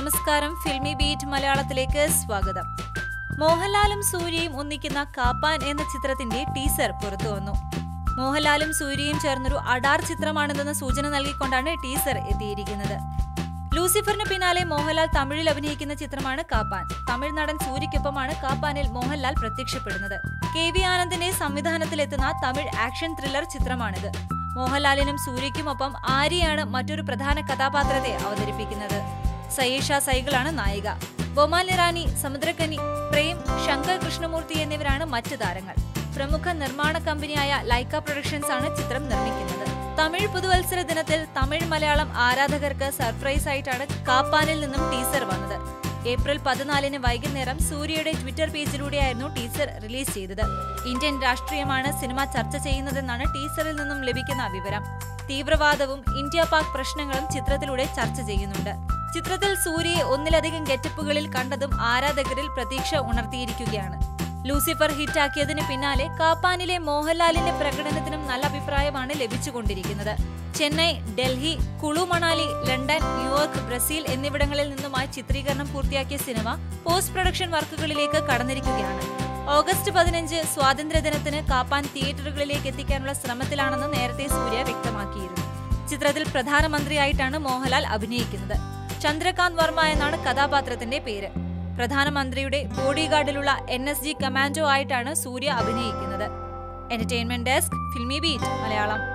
നമസ്കാരം. Filmy beat മലയാളത്തിലേക്ക് സ്വാഗതം. മോഹൻലാലും സൂര്യയും ഒന്നിക്കുന്ന കാപ്പാൻ എന്ന ചിത്രത്തിന്റെ ടീസർ പുറത്തു വന്നു. മോഹൻലാലും സൂര്യയും ചേർന്നൊരു അഡാർ ചിത്രമാണിതെന്ന സൂചന നൽകിക്കൊണ്ടാണ് ടീസർ എത്തിയിരിക്കുന്നത്. ലൂസിഫറിന് പിന്നാലെ മോഹൻലാൽ തമിഴിൽ അഭിനയിക്കുന്ന ചിത്രമാണ് കാപ്പാൻ. തമിഴ് നടൻ സൂര്യയ്ക്കൊപ്പമാണ് കാപ്പാനിൽ മോഹൻലാൽ പ്രത്യക്ഷപ്പെടുന്നത്. കെ വി ആനന്ദിന്റെ സംവിധാനത്തിലെത്തുന്ന തമിഴ് ആക്ഷൻ ത്രില്ലർ ചിത്രമാണിത്. മോഹൻലാലിനും സൂര്യയ്ക്കുമൊപ്പം ആര്യയാണ് മറ്റൊരു പ്രധാന കഥാപാത്രത്തെ അവതരിപ്പിക്കുന്നത്. സയേഷ സൈകളാണ് നായിക. ബൊമാൻ ഇറാനി സമുദ്രക്കനി പ്രേം ശങ്കർ കൃഷ്ണമൂർത്തി എന്നിവരാണ് മറ്റ് താരങ്ങൾ. പ്രമുഖ നിർമ്മാണ കമ്പനിയായ ലൈക്ക പ്രൊഡക്ഷൻസ് ആണ് ചിത്രം നിർമ്മിക്കുന്നത്. തമിഴ് പുതുവത്സര ദിനത്തിൽ തമിഴ് മലയാളം ആരാധകർക്ക് സർപ്രൈസ് ആയിട്ടാണ് കാപ്പാനിൽ നിന്നും ടീസർ വന്നത്. ഏപ്രിൽ പതിനാലിന് വൈകുന്നേരം സൂര്യയുടെ ട്വിറ്റർ പേജിലൂടെയായിരുന്നു ടീസർ റിലീസ് ചെയ്തത്. ഇന്ത്യൻ രാഷ്ട്രീയമാണ് സിനിമ ചർച്ച ചെയ്യുന്നതെന്നാണ് ടീസറിൽ നിന്നും ലഭിക്കുന്ന വിവരം. തീവ്രവാദവും ഇന്ത്യ പാക് പ്രശ്നങ്ങളും ചിത്രത്തിലൂടെ ചർച്ച ചെയ്യുന്നുണ്ട്. ചിത്രത്തിൽ സൂര്യയെ ഒന്നിലധികം ഗെറ്റപ്പുകളിൽ കണ്ടതും ആരാധകരിൽ പ്രതീക്ഷ ഉണർത്തിയിരിക്കുകയാണ്. ലൂസിഫർ ഹിറ്റാക്കിയതിന് പിന്നാലെ കാപ്പാനിലെ മോഹൻലാലിന്റെ പ്രകടനത്തിനും നല്ല അഭിപ്രായമാണ് ലഭിച്ചുകൊണ്ടിരിക്കുന്നത്. Chennai Delhi Kullu Manali London New York Brazil എന്നിവിടങ്ങളിൽ നിന്നുമായി ചിത്രീകരണം പൂർത്തിയാക്കിയ സിനിമ പോസ്റ്റ് പ്രൊഡക്ഷൻ വർക്കുകളിലേക്ക് കടന്നിരിക്കുകയാണ്. ഓഗസ്റ്റ് പതിനഞ്ച് സ്വാതന്ത്ര്യദിനത്തിന് കാപ്പാൻ തിയേറ്ററുകളിലേക്ക് എത്തിക്കാനുള്ള ശ്രമത്തിലാണെന്ന് നേരത്തെ സൂര്യ വ്യക്തമാക്കിയിരുന്നു. ചിത്രത്തിൽ പ്രധാനമന്ത്രിയായിട്ടാണ് മോഹൻലാൽ അഭിനയിക്കുന്നത്. ചന്ദ്രകാന്ത് വർമ്മ എന്നാണ് കഥാപാത്രത്തിന്റെ പേര്. പ്രധാനമന്ത്രിയുടെ ബോഡിഗാർഡിലുള്ള എൻ എസ് ജി കമാൻഡോ ആയിട്ടാണ് സൂര്യ അഭിനയിക്കുന്നത്. Entertainment desk Filmi Beat Malayalam.